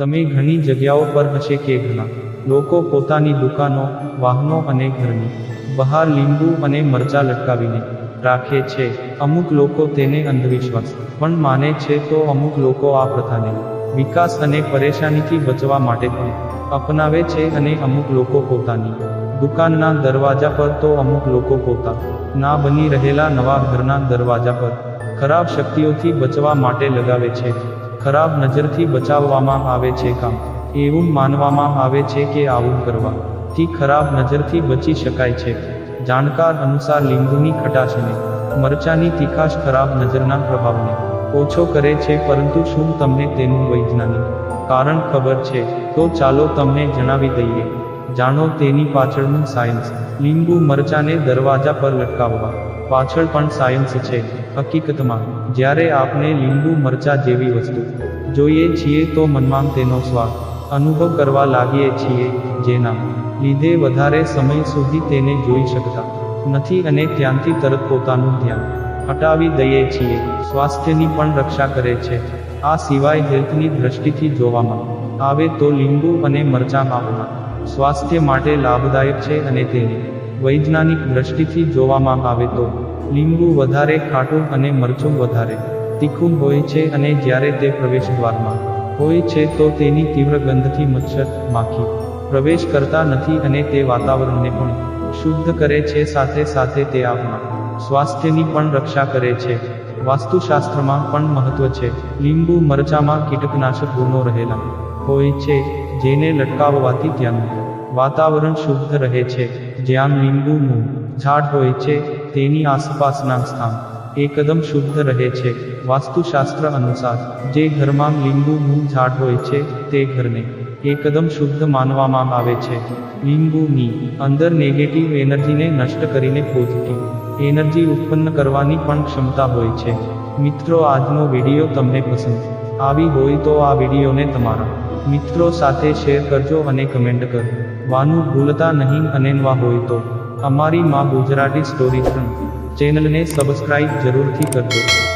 તમે ઘણી જગ્યાઓ પર હશે કે ઘણા લોકો પોતાની દુકાનો, વાહનો અને ઘરની બહાર લીંબુ અને મરચા લટકાવીને રાખે છે. અમુક લોકો તેને અંધવિશ્વાસ પણ માને છે તો અમુક લોકો આ પ્રથાને વિકાસ અને પરેશાનીથી બચવા માટે પણ અપનાવે છે અને અમુક લોકો પોતાની દુકાનના દરવાજા પર તો અમુક લોકો પોતા ના બની રહેલા નવા ઘરના દરવાજા પર ખરાબ શક્તિઓથી બચવા માટે લગાવે છે. ખરાબ નજરથી બચાવવામાં આવે છે કામ. એવું માનવામાં આવે છે કે આવું કરવાથી ખરાબ નજરથી બચી શકાય છે. જાણકાર અનુસાર લીંબુની ખટાશને, મરચાની તીખાશ ખરાબ નજરના પ્રભાવને ઓછો કરે છે પરંતુ શું તમને તેનું વૈજ્ઞાનિક કારણ ખબર છે? તો ચાલો તમને જણાવી દઈએ. જાણો તેની પાછળનું સાયન્સ. લીંબુ મરચાને દરવાજા પર લટકાવવા. પાછળ પણ સાયન્સ છે. હકીકતમાં, જ્યારે આપણે લીંબુ મરચા જેવી વસ્તુ જોઈએ છીએ તો મનમાં તેનો સ્વાદ અનુભવ કરવા લાગીએ છીએ, જેના લીધે વધારે સમય સુધી તેને જોઈ શકતા નથી અને ત્યાંથી તરત પોતાનું ધ્યાન હટાવી દઈએ છીએ. સ્વાસ્થ્યની પણ રક્ષા કરે છે. આ સિવાય હેલ્થની દ્રષ્ટિથી જોવામાં આવે તો લીંબુ અને મરચાં આપણા સ્વાસ્થ્ય માટે લાભદાયક છે અને તેની વૈજ્ઞાનિક દ્રષ્ટિથી જોવામાં આવે તો લીંબુ વધારે, ખાટું અને મરચું વધારે, તીખું હોય છે અને જ્યારે તે પ્રવેશદ્વારમાં હોય છે તો તેની તીવ્ર ગંધથી મચ્છર માખી પ્રવેશ કરતા નથી અને તે વાતાવરણને પણ શુદ્ધ કરે છે, સાથે સાથે તે આપણા સ્વાસ્થ્યની પણ રક્ષા કરે છે. વાસ્તુશાસ્ત્રમાં પણ મહત્વ છે. લીંબુ મરચામાં કીટકનાશક ગુણો રહેલા હોય છે, જેને લટકાવવાથી ત્યાંનું વાતાવરણ શુદ્ધ રહે છે. જ્યાં લીંબુનું ઝાડ હોય છે તેની આસપાસના સ્થાન. એકદમ શુદ્ધ રહે છે. વાસ્તુશાસ્ત્ર અનુસાર, જે ઘરમાં લીંબુનું ઝાડ હોય છે, તે ઘરને એકદમ શુદ્ધ માનવામાં આવે છે. લીંબુની અંદર નેગેટિવ એનર્જીને નષ્ટ કરીને પોઝિટિવ એનર્જી ઉત્પન્ન કરવાની પણ ક્ષમતા હોય છે. મિત્રો, આજનો વીડિયો તમને પસંદ આવી હોય તો આ વિડીયોને તમારા મિત્રો સાથે શેર કરજો અને કમેન્ટ કરવાનું ભૂલતા નહીં અને હોય તો. અમારી માં ગુજરાતી સ્ટોરી ચેનલને સબસ્ક્રાઇબ જરૂરથી કરજો.